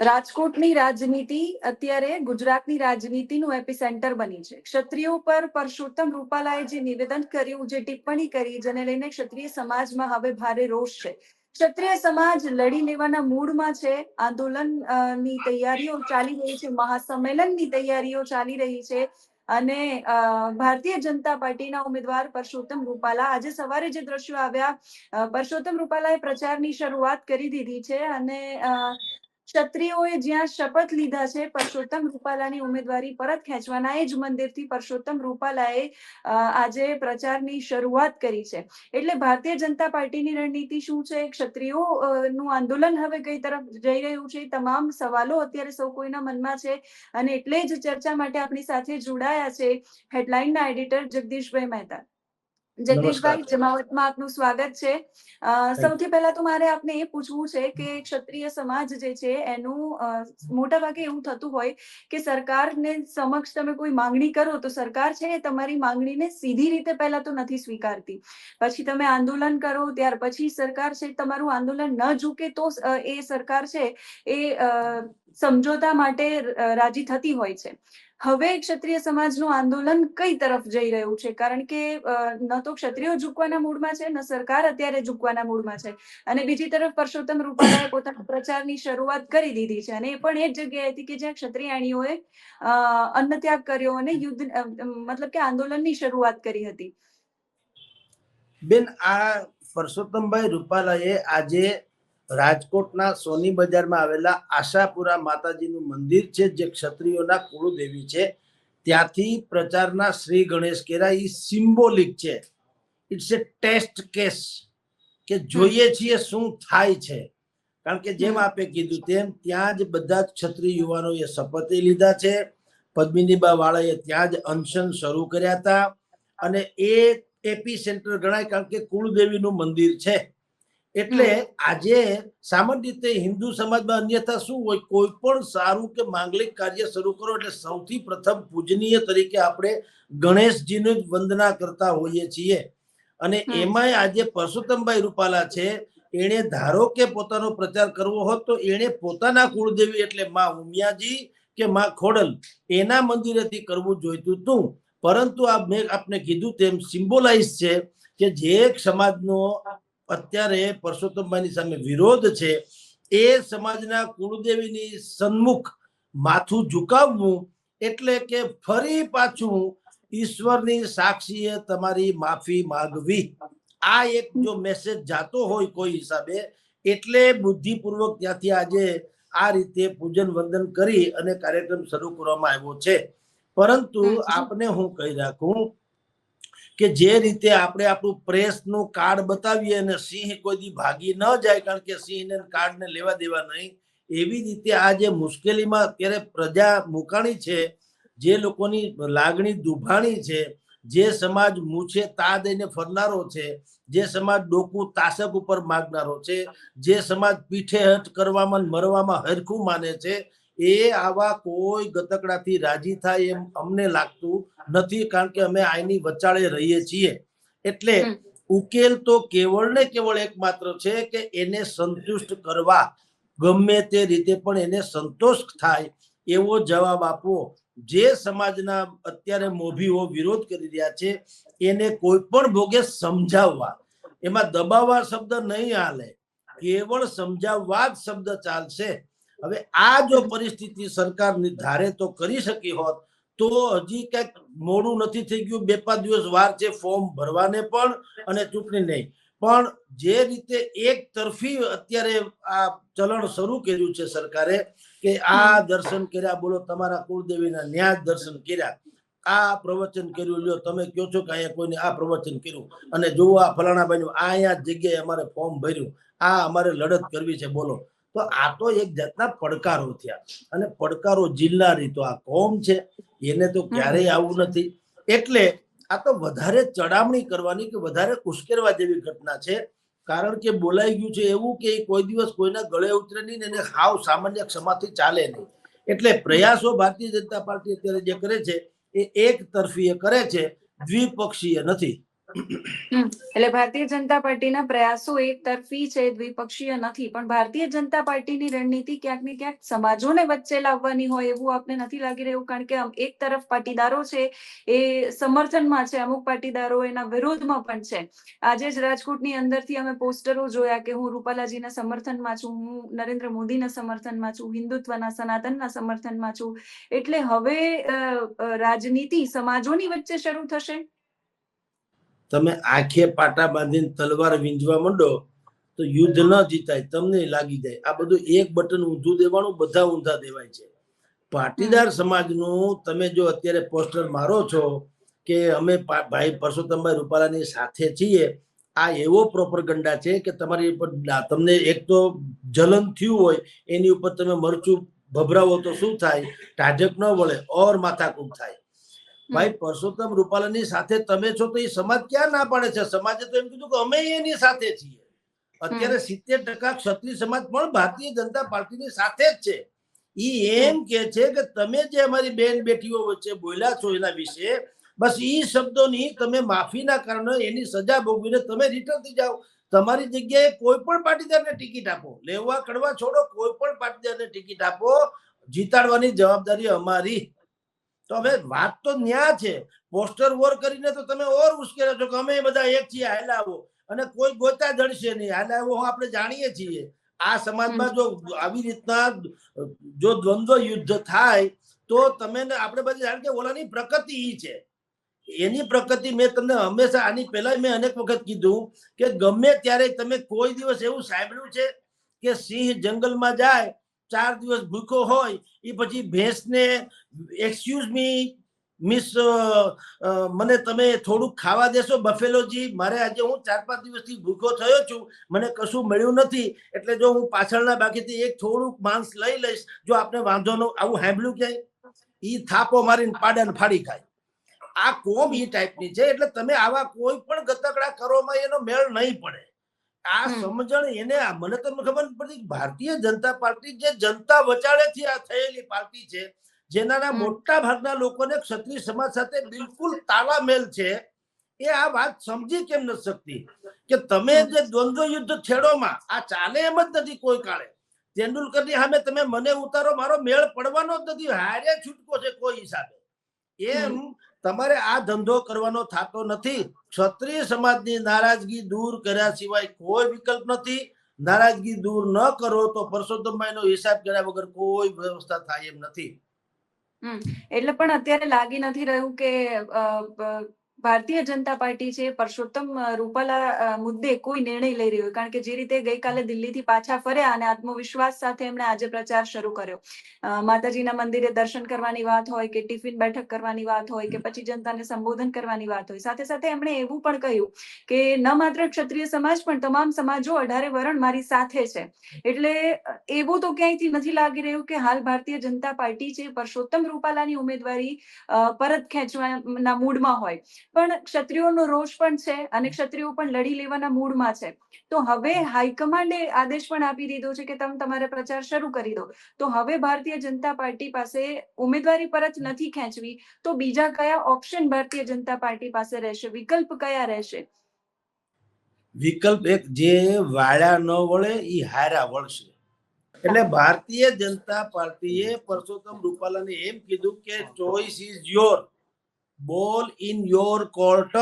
રાજકોટની રાજનીતિ અત્યારે ગુજરાતની રાજનીતિનું એપિસેન્ટર બની છે. ક્ષત્રિયો પર પરસોત્તમ રૂપાલાએ જે નિવેદન કર્યું, જે ટિપ્પણી કરી, જેને લઈને ક્ષત્રિય સમાજમાં હવે ભારે રોષ છે. ક્ષત્રિય સમાજ લડી લેવાના મૂડમાં છે. આંદોલનની તૈયારીઓ ચાલી રહી છે. મહાસંમેલનની તૈયારીઓ ચાલી રહી છે. અને ભારતીય જનતા પાર્ટીના ઉમેદવાર પરસોત્તમ રૂપાલા આજે સવારે જે દ્રશ્યો આવ્યા પરસોત્તમ રૂપાલાએ પ્રચારની શરૂઆત કરી દીધી છે. અને ક્ષત્રિયોએ જ્યાં શપથ લીધા છે, પરસોત્તમ રૂપાલાની ઉમેદવારી પરત ખેંચવાના એ જ મંદિરથી પરસોત્તમ રૂપાલાએ આજે પ્રચારની શરૂઆત કરી છે. એટલે ભારતીય જનતા પાર્ટીની રણનીતિ શું છે? ક્ષત્રિયો નું આંદોલન હવે કઈ તરફ જઈ રહ્યું છે? તમામ સવાલો અત્યારે સૌ કોઈના મનમાં છે અને એટલે જ ચર્ચા માટે આપણી સાથે જોડાયા છે હેડલાઇનના એડિટર જગદીશભાઈ મહેતા. જગદીશભાઈ જમાવટમાં આપનું સ્વાગત છે. સૌથી પહેલા તો મારે આપને એ પૂછવું છે કે ક્ષત્રિય સમાજ જે છે એનું મોટા ભાગે એવું થતું હોય કે સરકારને સમક્ષ તમે કોઈ માંગણી કરો તો સરકાર છે એ તમારી માંગણીને સીધી રીતે પહેલા તો નથી સ્વીકારતી. પછી તમે આંદોલન કરો ત્યાર પછી સરકાર છે તમારું આંદોલન ન ઝૂકે તો એ સરકાર છે એ સમજોતા માટે રાજી થતી હોય છે. હવે ક્ષત્રિય સમાજનું આંદોલન કઈ તરફ જઈ રહ્યું છે? કારણ કે ન તો ક્ષત્રિયો ઝૂકવાના મૂડમાં છે ન સરકાર અત્યારે ઝૂકવાના મૂડમાં છે. અને બીજી તરફ પરસોત્તમ રૂપાલાએ પોતાના પ્રચારની શરૂઆત કરી દીધી છે. અને એ પણ એ જ જગ્યાએ હતી કે જ્યાં ક્ષત્રિયાણીઓએ અ, અન્નત્યાગ કર્યો અને યુદ્ધ મતલબ કે આંદોલનની શરૂઆત કરી હતી. બેન આ પરસોત્તમભાઈ રૂપાલાએ આજે રાજકોટના સોની બજારમાં આવેલા આશાપુરા માતાજીનું મંદિર છે, જે ક્ષત્રિયોના કુળદેવી છે. ત્યાંથી પ્રચારના શ્રી ગણેશ કેરા એ સિમ્બોલિક છે. ઇટ્સ એ ટેસ્ટ કેસ કે જોઈએ છીએ શું થાય છે. કારણ કે જેમ આપે કીધું તેમ, ત્યાં જ બધા જ ક્ષત્રિય યુવાનોએ શપથ લીધા છે. પદ્મિનીબા વાળાએ ત્યાં જ અનશન શરૂ કર્યા હતા. અને એ એપી સેન્ટર ગણાય, કારણ કે કુળદેવીનું મંદિર છે. એટલે આજે સામાન્ય રીતે હિન્દુ સમાજમાં અન્યથા શું હોય? કોઈ પણ સારું કે માંગલિક કાર્ય શરૂ કરો એટલે સૌથી પ્રથમ પૂજનીય તરીકે આપણે ગણેશજીની જ વંદના કરતા હોઈએ છીએ. અને એમાંય આજે પરસોત્તમભાઈ રૂપાલા છે. એણે ધારો કે પોતાનો પ્રચાર કરવો હોત તો એણે પોતાના કુળદેવી એટલે માં ઉમિયાજી કે માં ખોડલ એના મંદિરેથી કરવું જોઈતું હતું. પરંતુ આ મેં આપને કીધું તેમ સિમ્બોલાઇઝ છે કે જે એક સમાજનો અત્યારે પરસોત્તમભાઈની સામે વિરોધ છે એ સમાજના કુળદેવીની સન્મુખ માથું ઝુકાવવું એટલે કે ફરી પાછું ઈશ્વરની સાક્ષીએ તમારી માફી માંગવી. આ એક જો મેસેજ જાતો હોય કોઈ હિસાબે એટલે બુદ્ધિપૂર્વક ત્યાંથી આજે આ રીતે પૂજન વંદન કરી અને કાર્યક્રમ શરૂ કરવામાં આવ્યો છે. પરંતુ આપને હું કહી રાખું કે જે રીતે આપણે આપણું પ્રેસનું કાર્ડ બતાવીએ અને સિંહ કોઈ દી ભાગી ન જાય કારણ કે સિંહને કાર્ડને લેવા દેવા નહીં, એવી રીતે આ જે મુશ્કેલીમાં અત્યારે પ્રજા મુકાણી છે, જે લોકોની લાગણી દુભાણી છે, જે સમાજ મૂછે તા દઈને ફરનારો છે, જે સમાજ ડોકું તાસક ઉપર માગનારો છે, જે સમાજ પીઠે હટ કરવામાં મરવામાં હરખું માને છે, એ આવા કોઈ ગતકડાથી રાજી થાય એમ અમને લાગતું નથી કારણ કે અમે આઈની વચાળે રહીએ છીએ. એટલે ઉકેલ તો કેવળ ને કેવળ એકમાત્ર છે કે એને સંતુષ્ટ કરવા. ગમે તે રીતે પણ એને સંતોષ થાય એવો જવાબ આપવો. જે સમાજના અત્યારે મોભીઓ વિરોધ કરી રહ્યા છે એને કોઈ પણ ભોગે સમજાવવા. એમાં દબાવવા શબ્દ નહીં હાલે. કેવળ સમજાવવા જ શબ્દ ચાલશે. હવે આ જો પરિસ્થિતિ સરકાર ધારે તો કરી શકી હોત તો હજી કંઈક મોડું નથી થઈ ગયું. બે પાંચ દિવસ વાર છે ફોર્મ ભરવાને પણ અને ચૂંટણી નહીં. પણ જે રીતે એક તરફી અત્યારે આ ચલણ શરૂ કર્યું છે સરકારે કે આ દર્શન કર્યા, બોલો તમારા કુળદેવીના ન્યા જ દર્શન કર્યા. આ પ્રવચન કર્યું. લ્યો, તમે કયો છો કે અહીંયા કોઈને આ પ્રવચન કર્યું? અને જુઓ આ ફલાણા બન્યું આ અહીંયા જગ્યાએ અમારે ફોર્મ ભર્યું. આ અમારે લડત કરવી છે, બોલો. તો આ તો એક જાતના પડકારો થયા. અને પડકારો જિલ્લા તો આ કોમ છે એને તો ક્યારેય આવું નથી. એટલે આ તો વધારે ચડામણી કરવાની કે વધારે ઉશ્કેરવા જેવી ઘટના છે. કારણ કે બોલાઈ ગયું છે એવું કે કોઈ દિવસ કોઈના ગળે ઉતરે નહીં ને એને હાવ સામાન્ય ક્ષમાથી ચાલે નહીં. એટલે પ્રયાસો ભારતીય જનતા પાર્ટી અત્યારે જે કરે છે એ એક તરફી કરે છે દ્વિપક્ષીય નથી. એટલે ભારતીય જનતા પાર્ટીના પ્રયાસો એક તરફી છે, દ્વિપક્ષીય નથી. પણ ભારતીય જનતા પાર્ટીની રણનીતિ ક્યાંક ને ક્યાંક સમાજોને વચ્ચે લાવવાની હોય એવું આપને નથી લાગી રહ્યું? કારણ કે એક તરફ પાટીદારો છે, એ સમર્થનમાં છે, અમુક પાટીદારો એના વિરોધમાં પણ છે. આજે જ રાજકોટની અંદરથી અમે પોસ્ટરો જોયા કે હું રૂપાલાજીના સમર્થનમાં છું, હું નરેન્દ્ર મોદીના સમર્થનમાં છું, હિન્દુત્વના સનાતનના સમર્થનમાં છું. એટલે હવે રાજનીતિ સમાજોની વચ્ચે શરૂ થશે? તમે આંખે પાટા બાંધીને તલવાર વીંજવા માંડો તો યુદ્ધ ન જીતાય તમને લાગી જાય. આ બધું એક બટન ઊંધું દેવાનું બધા ઊંધા દેવાય છે. પાટીદાર સમાજનું તમે જો અત્યારે પોસ્ટર મારો છો કે અમે ભાઈ પરસોત્તમભાઈ રૂપાલાની સાથે છીએ આ એવો પ્રોપરગંડા છે કે તમારી ઉપર તમને એક તો જલન થયું હોય એની ઉપર તમે મરચું ભભરાવો તો શું થાય? ટાઢક ન વળે ઓર માથાકૂટ થાય. ભાઈ પરસોત્તમ રૂપાલાની સાથે તમે છો તો એ સમાજ ક્યાં ના પાડે છે? સમાજે તો એમ કીધું કે અમે એની સાથે છીએ. અત્યારે સિત્તેર ટકા ક્ષત્રિય સમાજ પણ ભારતીય જનતા પાર્ટીની સાથે જ છે. એ એમ કે છે કે તમે જે અમારી બેન બેટીઓ વચ્ચે બોલ્યા છો એના વિશે બસ એ શબ્દોની તમે માફીના કારણે એની સજા ભોગવીને તમે રિટર્ન થઈ જાઓ. તમારી જગ્યાએ કોઈ પણ પાટીદારને ટિકિટ આપો. લેવા કડવા છોડો કોઈ પણ પાટીદારને ટિકિટ આપો. જીતાડવાની જવાબદારી અમારી તો હવે વાત તો ન્યા છે. પોસ્ટર વોર કરીને તો તમે ઓર ઉશ્કેરો છો કે અમે બધા એક છીએ હાલ આવો. અને કોઈ ગોતા જડશે નહીં. હાલ આવો આપણે જાણીએ છીએ. આ સમાજમાં જો આવી રીતના જો દ્વંદ્વ યુદ્ધ થાય તો તમે આપણે બધા જાણ કે ઓલાની પ્રકૃતિ ઈ છે. એની પ્રકૃતિ મેં તમને હંમેશા આની પહેલા મેં અનેક વખત કીધું કે ગમે ત્યારે તમે કોઈ દિવસ એવું સાંભળ્યું છે કે સિંહ જંગલમાં જાય ચાર દિવસ ભૂખો હોય એ પછી ભેંસને એક્સક્યુઝ મી મિસ મને તમે થોડુંક ખાવા દેશો બફેલોજી, મારે આજે હું ચાર પાંચ દિવસથી ભૂખો થયો છું, મને કશું મળ્યું નથી, એટલે જો હું પાછળના બાકીથી એક થોડુંક માંસ લઈ લઈશ, જો આપણે વાંધો ન, આવું હેમ્બલું ક્યાંય? એ થાપો મારીને પાડાને ફાડી ખાય. આ કોમ એ ટાઈપની છે, એટલે તમે આવા કોઈ પણ ગતકડા કરોમાં એનો મેળ નહીં પડે. આ સમજણ એને મને તો ખબર પડતી ભારતીય જનતા પાર્ટી જે જનતા વચાળેથી આ થયેલી પાર્ટી છે જેનાના મોટા ભાગના લોકોને ક્ષત્રિય સમાજ સાથે બિલકુલ તાલામેલ છે એ આ વાત સમજી કેમ નથી શકતી? કે તમે જે દ્વંદ્વ યુદ્ધ છેડોમાં આ ચાલે એમ જ નથી કોઈ કાળે. તેંડુલકરની સામે તમે મને ઉતારો મારો મેળ પડવાનો જ નથી હારે છૂટકો છે કોઈ હિસાબે. એમ તમારે આ ધંધો કરવાનો થતો નથી. ક્ષત્રિય સમાજની નારાજગી દૂર કર્યા સિવાય કોઈ વિકલ્પ નથી. નારાજગી દૂર ન કરો તો પરસોત્તમભાઈ નો હિસાબ કર્યા વગર કોઈ વ્યવસ્થા થાય એમ નથી. એટલે પણ અત્યારે લાગી નથી રહ્યું કે ભારતીય જનતા પાર્ટી છે, પરસોત્તમ રૂપાલા મુદ્દે કોઈ નિર્ણય લઈ રહ્યું કારણ કે જે રીતે ગઈકાલે દિલ્હીથી પાછા ફર્યા અને આત્મવિશ્વાસ સાથે એમણે આજે પ્રચાર શરૂ કર્યો. માતાજીના મંદિરે દર્શન કરવાની વાત હોય કે ટિફિન બેઠક કરવાની વાત હોય કે પછી જનતાને સંબોધન કરવાની વાત હોય. સાથે સાથે એમણે એવું પણ કહ્યું કે ન માત્ર ક્ષત્રિય સમાજ પણ તમામ સમાજો અઢારે વરણ મારી સાથે છે. એટલે એવું તો ક્યાંયથી નથી લાગી રહ્યું કે હાલ ભારતીય જનતા પાર્ટી છે, પરસોત્તમ રૂપાલાની ઉમેદવારી પરત ખેંચવાના મૂડમાં હોય. પણ ક્ષત્રિયોનો રોષ પણ છે અને ક્ષત્રિયો પણ લડી લેવાના મૂડમાં છે. તો હવે હાઈકમાન્ડે આદેશ પણ આપી દીધો છે કે તમે તમારે પ્રચાર શરૂ કરી દો. તો હવે ભારતીય જનતા પાર્ટી પાસે ઉમેદવારી પરત નથી ખેંચવી. તો બીજા કયા ઓપ્શન ભારતીય જનતા પાર્ટી પાસે રહેશે? વિકલ્પ કયા રહેશે? વિકલ્પ એક જે વાળા ન વળે એ હારા વળશે. એટલે ભારતીય જનતા પાર્ટીએ પરસોત્તમ રૂપાલાને એમ કીધું કે choice is your ball in your court.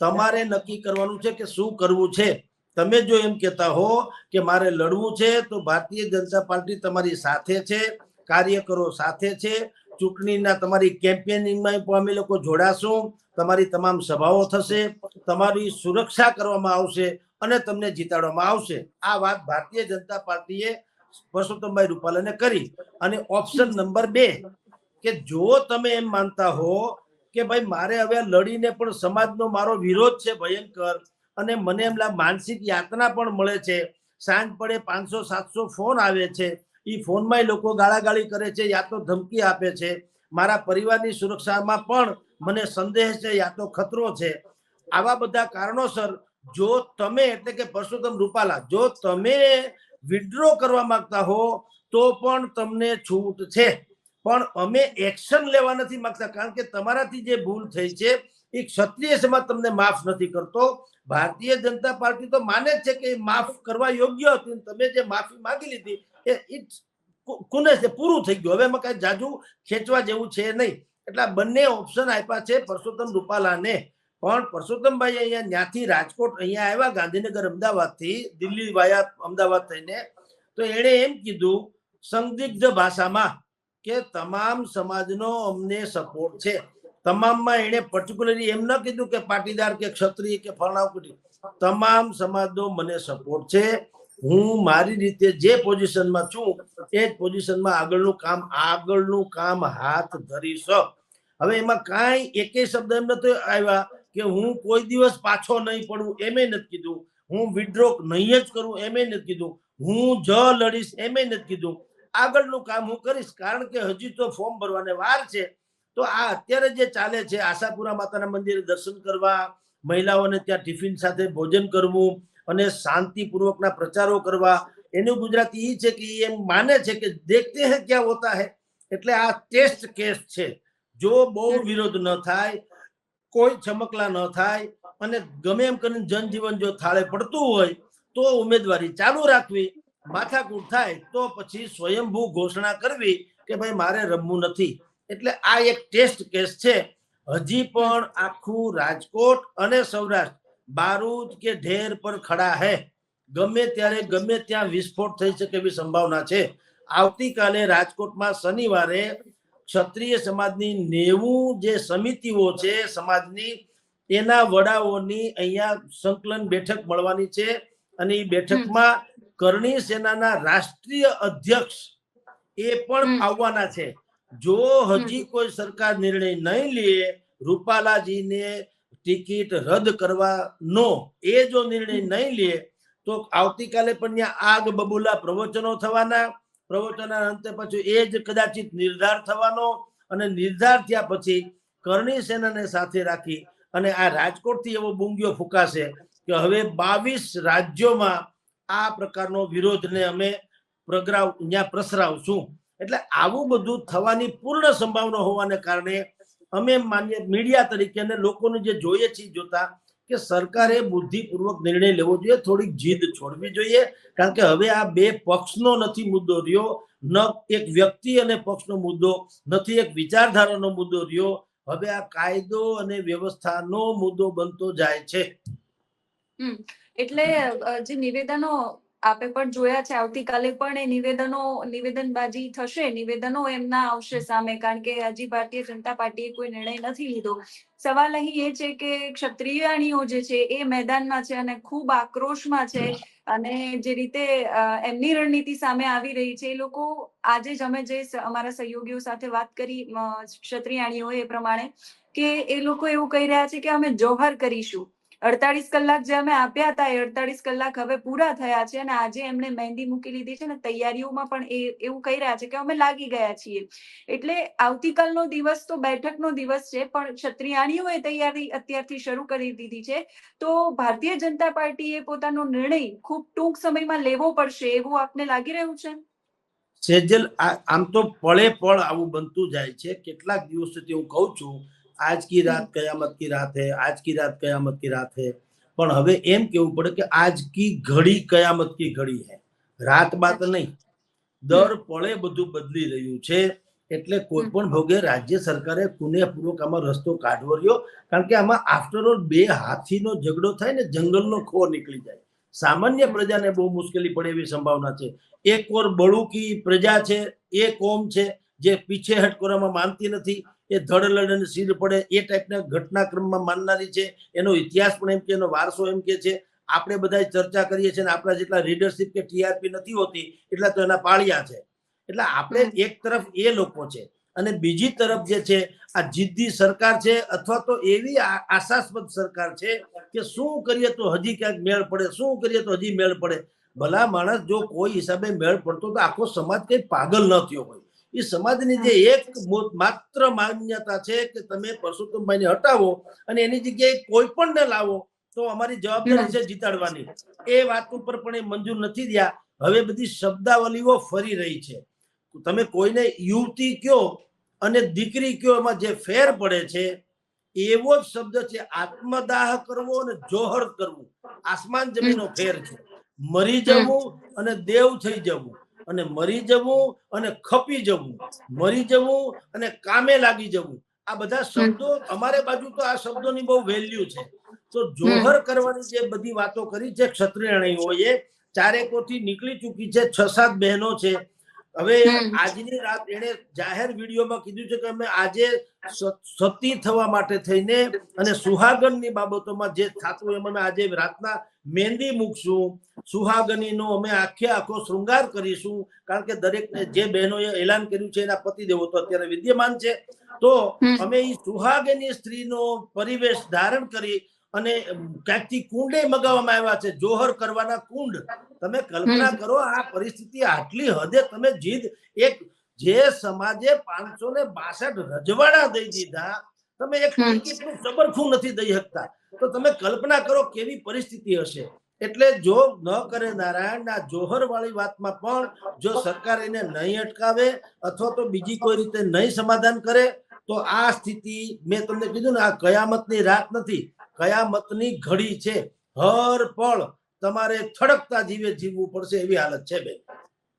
તમારે નક્કી કરવાનું છે કે શું કરવું છે? તમે જો એમ કહેતા હો કે મારે લડવું છે, તો ભારતીય જનતા પાર્ટી તમારી સાથે છે, કાર્યકરો સાથે છે, ચૂંટણીના તમારી કેમ્પેનિંગમાં પણ અમે લોકો જોડાશું, તમારી તમામ સભાઓ થશે, તમારી સુરક્ષા કરવામાં આવશે અને તમને જીતાડવામાં આવશે. આ વાત ભારતીય જનતા પાર્ટીએ પરસોત્તમભાઈ રૂપાલાને કરી. અને ઓપ્શન નંબર બે, કે જો તમે એમ માનતા હો કે ભાઈ મારે હવે લડીને પણ સમાજનો મારો વિરોધ છે ભયંકર અને મને એમ માનસિક યાતના પણ મળે છે. સાંજ પડે પાંચસો, સાતસો ફોન આવે છે. એ ફોનમાં લોકો ગાળાગાળી કરે છે, યા તો ધમકી આપે છે. મારા પરિવારની સુરક્ષામાં પણ મને સંદેહ છે, યા તો ખતરો છે. આવા બધા કારણોસર જો તમે એટલે કે પરસોત્તમ રૂપાલા, જો તમે વિડ્રો કરવા માંગતા હો તો પણ તમને છૂટ છે. પણ અમે એક્શન લેવા નથી માંગતા, કારણ કે તમારાથી જે ભૂલ થઈ છે, એ ક્ષત્રિય સમાજ તમને માફ નથી કરતો. ભારતીય જનતા પાર્ટી તો માને જ છે કે માફ કરવા યોગ્ય હતું. તમે જે માફી માંગી લીધી, એ it's કુને છે, પૂરું થઈ ગયું. હવે એમાં કઈ જાજુ ખેંચવા જેવું છે નહીં. એટલે બંને ઓપ્શન આપ્યા છે પરસોત્તમ રૂપાલાને. પણ પરસોત્તમભાઈ અહીંયા ત્યાંથી રાજકોટ અહીંયા આવ્યા, ગાંધીનગર અમદાવાદથી, દિલ્હી વાયા અમદાવાદ થઈને. તો એણે એમ કીધું, સંદિગ્ધ ભાષામાં કે તમામ સમાજનો અમને સપોર્ટ છે. તમામમાં એણે પર્ટિક્યુલરલી એમ ન કીધું કે પાટીદાર કે ક્ષત્રિય કે ફલાણા કુટી. તમામ સમાજનો મને સપોર્ટ છે. હું મારી રીતે જે પોઝિશનમાં છું, એ જ પોઝિશનમાં આગળનું કામ આગળનું કામ હાથ ધરીશ. હવે એમાં કાંઈ એકેય શબ્દ એમ નથી આવ્યા કે હું કોઈ દિવસ પાછો નહીં પડું એમે નથી કીધું. હું વિડ્રો નહીં જ કરું એમે નથી કીધું. હું જ લડીશ એમે નથી કીધું. આગળનું કામ હું કરીશ, કારણ કે હજી તો ફોર્મ ભરવાને વાર છે. તો આ અત્યારે જે ચાલે છે, આશાપુરા માતાના મંદિરે દર્શન કરવા, મહિલાઓને ત્યાં ટિફિન સાથે ભોજન કરવું અને શાંતિપૂર્વકના પ્રચારો કરવા, એનું ગુજરાતી એ છે કે એ એમ માને છે કે દેખતે હે ક્યાં હોતા હે, એટલે આ ટેસ્ટ કેસ છે. જો બહુ વિરોધ ન થાય, કોઈ ચમકલા ન થાય, અને ગમે એમ કરીને જનજીવન જો થાળે પડતું હોય, તો ઉમેદવારી ચાલુ રાખવી માથાકૂટ થાય તો પછી સ્વયંભૂ ઘોષણા કરવી કે ભાઈ મારે રમવું નથી. એટલે આ એક ટેસ્ટ કેસ છે. હજી પણ આખું રાજકોટ અને સૌરાષ્ટ્ર બારૂદ કે ઢેર પર ખડા હે. ગમે ત્યારે, ગમે ત્યાં વિસ્ફોટ થઈ શકે એવી સંભાવના છે. આવતીકાલે રાજકોટમાં શનિવારે ક્ષત્રિય સમાજની નેવું જે સમિતિઓ છે સમાજની, એના વડાઓની અહીંયા સંકલન બેઠક મળવાની છે. અને એ બેઠકમાં કરણી સેનાના રાષ્ટ્રીય અધ્યક્ષ એ પણ આવવાના છે. જો હજી કોઈ સરકાર નિર્ણય નહીં લે રૂપાલાજીને ટિકિટ રદ કરવાનો એ જો નિર્ણય નહીં લે તો આવતીકાલે પણ ત્યાં આગ બબુલા પ્રવચનો થવાના. પ્રવચનના અંતે પછી એ જ કદાચિત નિર્ધાર થવાનો અને નિર્ધાર થયા પછી કરણી સેનાને સાથે રાખી અને આ રાજકોટથી એવો બુંગીઓ ફૂંકાશે કે હવે બાવીસ રાજ્યોમાં આ પ્રકારનો વિરોધને અમે પ્રગરાવ ત્યાં પ્રસરાવશું. એટલે આવું બધું થવાની પૂર્ણ સંભાવના હોવાને કારણે અમે માન્ય મીડિયા તરીકે અને લોકોને જે જોઈએ છીએ જોતા કે સરકારે બુદ્ધિપૂર્વક નિર્ણય લેવો જોઈએ, થોડીક જીદ છોડવી જોઈએ. કારણ કે હવે આ બે પક્ષનો નથી મુદ્દો રહ્યો. ન એક વ્યક્તિ અને પક્ષનો મુદ્દો, નથી એક વિચારધારાનો મુદ્દો રહ્યો. હવે આ કાયદો અને વ્યવસ્થાનો મુદ્દો બનતો જાય છે. એટલે જે નિવેદનો આપે પણ જોયા છે, આવતીકાલે પણ એ નિવેદનો, નિવેદનબાજી થશે. નિવેદનો એમના આવશે સામે, કારણ કે હજી ભારતીય જનતા પાર્ટીએ કોઈ નિર્ણય નથી લીધો. સવાલ અહીં એ છે કે ક્ષત્રિયાણીઓ જે છે, એ મેદાનમાં છે અને ખૂબ આક્રોશમાં છે અને જે રીતે એમની રણનીતિ સામે આવી રહી છે, એ લોકો આજે જ અમે જે અમારા સહયોગીઓ સાથે વાત કરી ક્ષત્રિયાણીઓ એ પ્રમાણે, કે એ લોકો એવું કહી રહ્યા છે કે અમે જોહર કરીશું. અડતાલીસ કલાક જે અમે આપ્યા હતા એ અડતાલીસ કલાક હવે પૂરા થયા છે અને આજે એમણે મહેંદી મૂકી લીધી છે અને તૈયારીઓમાં પણ એ એવું કહી રહ્યા છે કે અમે લાગી ગયા છીએ. એટલે આવતીકાલનો દિવસ તો બેઠકનો દિવસ છે, પણ ક્ષત્રિયાણીઓએ તૈયારી અત્યારથી શરૂ કરી દીધી છે. તો ભારતીય જનતા પાર્ટીએ પોતાનો નિર્ણય ખૂબ ટૂંક સમયમાં લેવો પડશે એવું આપને લાગી રહ્યું છે? સેજલ આમ તો પળે પળ આવું બનતું જાય છે. કેટલાક દિવસથી હું કહું છું આજ કી રાત કયામત કી રાત હે આજ કી રાત કયામત કી રાત હે પણ હવે એમ કેવું પડે કે આજ કી ઘડી કયામત કી ઘડી હે રાત બાત નહીં દર પળે બધું બદલી રહ્યું છે એટલે કોઈ પણ ભોગે રાજ્ય સરકારે કુનેપૂર્વક આમાં રસ્તો કાઢવો રહ્યો કારણ કે આમાં આફ્ટર ઓલ બે હાથીનો ઝઘડો થાય ને જંગલનો ખો નીકળી જાય સામાન્ય પ્રજાને બહુ મુશ્કેલી પડે એવી સંભાવના છે એક ઓર બળુકી પ્રજા છે એ કોમ છે જે પીછેહટ કરવામાં માનતી નથી એ ધડલડ અને શીર પડે એ ટાઈપના ઘટનાક્રમમાં માનનારી છે. એનો ઇતિહાસ પણ એમ કે એનો વારસો એમ કે છે. આપણે બધા ચર્ચા કરીએ છીએ આપણા જેટલા રીડરશિપ કે ટીઆરપી નથી હોતી એટલા તો એના પાળિયા છે. એટલે આપણે એક તરફ એ લોકો છે અને બીજી તરફ જે છે આ જિદ્દી સરકાર છે અથવા તો એવી આશાસ્પદ સરકાર છે કે શું કરીએ તો હજી ક્યાંક મેળ પડે શું કરીએ તો હજી મેળ પડે. ભલા માણસ જો કોઈ હિસાબે મેળ પડતો તો આખો સમાજ કઈ પાગલ ન થયો હોય. એ સમાજની જે એક માત્ર માન્યતા છે કે તમે પરસોત્તમભાઈને હટાવો અને એની જગ્યાએ કોઈ પણ ને લાવો તો અમારી જવાબદારી છે જીતાડવાની. એ વાત ઉપર પણ એ મંજૂર નથી રહ્યા હવે બધી શબ્દાવલીઓ ફરી રહી છે. તમે કોઈને યુવતી કયો અને દીકરી કયો એમાં જે ફેર પડે છે એવો જ શબ્દ છે આત્મદાહ કરવો અને જોહર કરવું. આસમાન જમીનનો ફેર છે. મરી જવું અને દેવ થઈ જવું. અને મરી જવું અને ખપી જવું મરી જવું અને કામે લાગી જવું. આ બધા શબ્દો અમારે બાજુ તો આ શબ્દોની બહુ વેલ્યુ છે. તો જોહર કરવાની જે બધી વાતો કરી છે ચારે ચારેકોથી નીકળી ચૂકી છે છ સાત બહેનો છે. હવે આજની રાત એને જાહેર વિડીયોમાં કીધું છે કે અમે આજે સતી થવા માટે થઈને અને સુહાગનની બાબતોમાં જે થતું એમ અમે આજે રાતના મહેંદી મૂકશું. સુહાગનીનો અમે આખે આખો શૃંગાર કરીશું. કારણ કે દરેક જે બહેનોએ એલાન કર્યું છે એના પતિદેવો તો અત્યારે વિદ્યમાન છે. તો અમે એ સુહાગની સ્ત્રીનો પરિવેશ ધારણ કરી અને ક્યાંકથી કુંડે મગાવવામાં આવ્યા છે? જોહર કરવાના કુંડ. તમે કલ્પના કરો આ પરિસ્થિતિ આટલી હદે તમે જીદ એક જે સમાજે પાંચસો ને બાસઠ રજવાડા દઈ દીધા તમે એક ટિકિટનું સબરખું નથી દઈ શકતા. તો તમે કલ્પના કરો કેવી પરિસ્થિતિ હશે. એટલે જો ન કરે નારાયણ આ જોહર વાળી વાતમાં પણ જો સરકાર એને નહીં અટકાવે અથવા તો બીજી કોઈ રીતે નહીં સમાધાન કરે તો આ સ્થિતિ મેં તમને કીધું ને આ કયામતની રાત નથી. કયામતની ઘડી છે? હર પળ તમારે થડકતા જીવે જીવવું પડશે એવી હાલત છે બેન.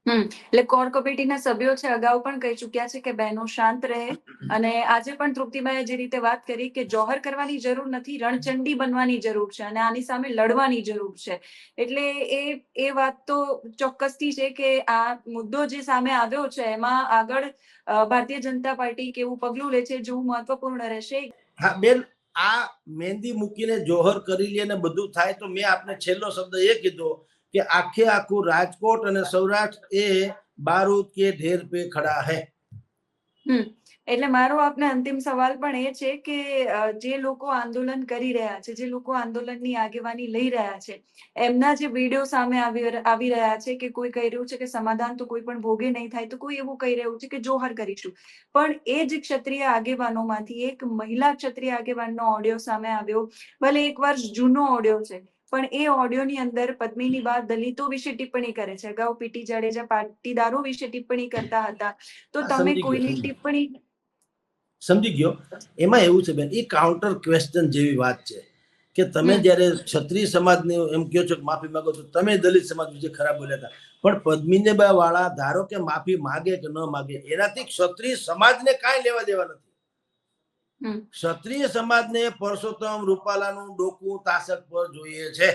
એટલે કોર કમિટીના સભ્યો છે અગાઉ પણ કહી ચુક્યા છે કે બહેનો શાંત રહે અને આજે પણ તૃપ્તિબાએ જે રીતે વાત કરી કે જોહર કરવાની જરૂર નથી રણચંડી બનવાની જરૂર છે અને આની સામે લડવાની જરૂર છે. એટલે એ એ વાત તો ચોક્કસથી છે કે આ મુદ્દો જે સામે આવ્યો છે એમાં આગળ ભારતીય જનતા પાર્ટી કેવું પગલું લે છે જોવું મહત્વપૂર્ણ રહેશે? હા બેન આ મહેંદી મૂકીને જોહર કરી લે ને બધું થાય તો મેં આપને છેલ્લો શબ્દ એ કીધો કે આખે આખું રાજકોટ અને સૌરાષ્ટ્ર એ બારૂદ કે ઢેર પે ખડા હૈ. એટલે મારો આપને અંતિમ સવાલ પણ એ છે કે જે લોકો આંદોલન કરી રહ્યા છે જે લોકો આંદોલનની આગેવાની લઈ રહ્યા છે એમના જે વીડિયો સામે આવી આવી રહ્યા છે કે કોઈ કહી રહ્યું છે કે સમાધાન તો કોઈ પણ ભોગે નહીં થાય તો કોઈ એવું કહી રહ્યું છે કે જોહર કરીશું. પણ એ જ ક્ષત્રિય આગેવાનોમાંથી એક મહિલા ક્ષત્રિય આગેવાનનો ઓડિયો સામે આવ્યો. ભલે એક વર્ષ જૂનો ઓડિયો છે પણ એ ઓડિયોની અંદર પદ્મિની બા દલિતો વિશે ટિપ્પણી કરે છે. અગાઉ પીટી જાડેજા પાટીદારો વિશે ટિપ્પણી કરતા હતા. તો તમે કોઈની ટિપ્પણી સમજી ગયો? એમાં એવું છે બેન એ કાઉન્ટર ક્વેશ્ચન જેવી વાત છે કે તમે જ્યારે ક્ષત્રિય સમાજને એમ કહો છો કે માફી માંગો છો તમે દલિત સમાજ વિશે ખરાબ બોલ્યા હતા. પણ પદ્મિનીબા વાળા ધારો કે માફી માગે કે ન માગે એનાથી ક્ષત્રિય સમાજને કાંઈ લેવા દેવા નથી. ક્ષત્રિય સમાજને પરસોત્તમ રૂપાલાનું ડોકું તાસક પર જોઈએ છે.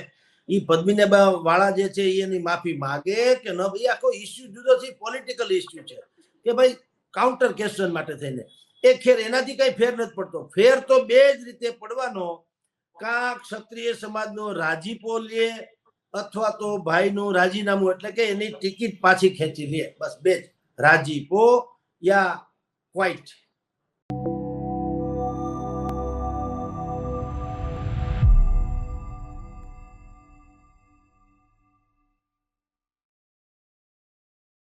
એ પદ્મિનીબા વાળા જે છે એની માફી માગે કે ન એ આખો ઇસ્યુ જુદો છે પોલિટિકલ ઇસ્યુ છે. કે ભાઈ કાઉન્ટર ક્વેશ્ચન માટે થઈને. એ ખેર એનાથી કઈ ફેર નથી પડતો. ફેર તો બે જ રીતે પડવાનો. કા ક્ષત્રિય સમાજનો રાજીપો લે અથવા તો ભાઈનું રાજીનામું એટલે કે એની ટિકિટ પાછી ખેંચી લે. બસ બે જ. રાજીપો યા ક્વાઇટ